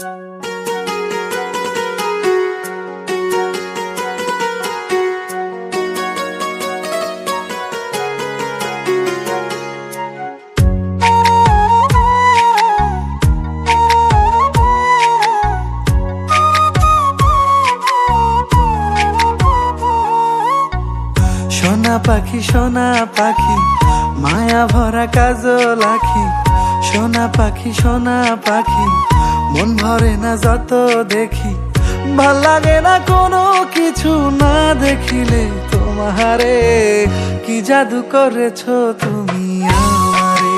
সোনা পাখি সোনা পাখি মায়া ভরা কাজল আখি। সোনা পাখি সোনা পাখি মন ভরে না, যত দেখি। ভালো লাগে না কোনো কিছু না দেখিলে। তোমারে কি জাদু করেছ তুমি আমারে?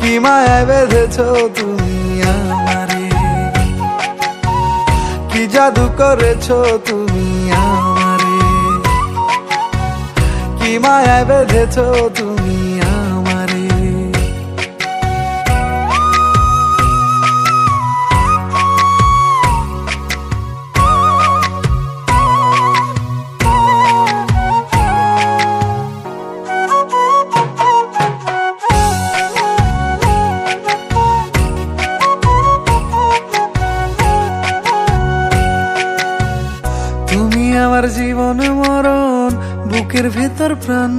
কি মায়া বেঁধেছো তুমি আমারে? কি জাদু করেছ তুমি আমারে? কি মায়া বেঁধেছো তুমি আমার জীবন মরণ, বুকের ভেতর প্রাণ।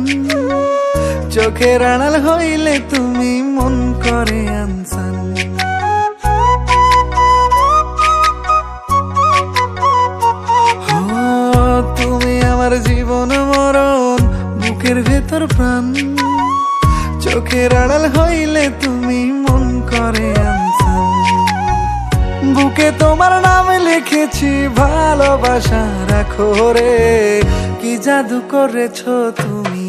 চোখের আড়াল হইলে তুমি মন করে আনসান। তুমি আমার জীবন মরণ, বুকের ভেতর প্রাণ। চোখের আড়াল হইলে তুমি মন করে আনসান। বুকে তোমার নাম লিখেছি ভালোবাসা রাখো রে। কি জাদু করেছ তুমি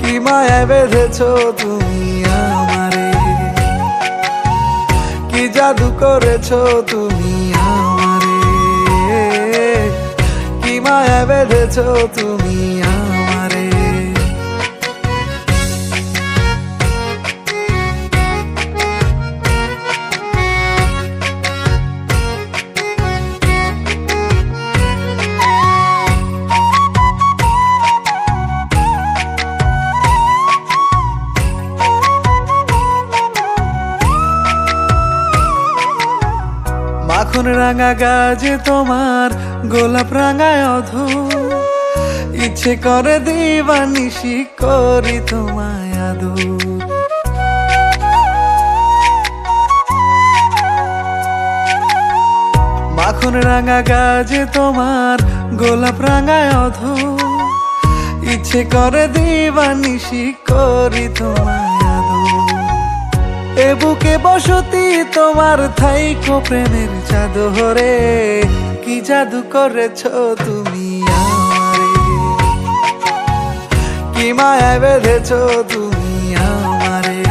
কি মায়া বেঁধেছো তুমি আমারে? কি জাদু করেছ তুমি আমারে? কি মায়া বেঁধেছো তুমি আমারে? মাখন রাঙা গাজে তোমার, গোলাপ রাঙায় অধ ইচ্ছে করে দিবানিশি করি তোমায় আদর। মাখন রাঙা গাজে তোমার, গোলাপ রাঙায় অধ ইচ্ছে করে দিবানিশি করি তোমায় এ বুকে বসতি তোমার থাই থাইকো প্রেমের চাদরে কি জাদু করেছ তুমি আমারে? কি মায়া বেঁধেছো তুমি আমারে?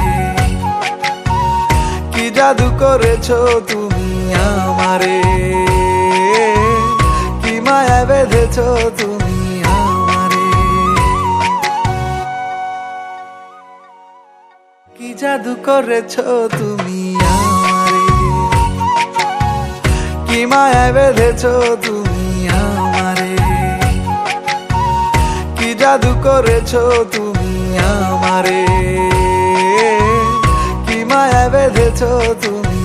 কি জাদু করেছ তুমি আমারে? কি মায়া বেঁধেছো তুমি জাদু করেছ তুমি আমারে। কি মায়া বেঁধেছ তুমি আমারে। কি জাদু করেছ তুমি আমারে। কি মায়া বেঁধেছ তুমি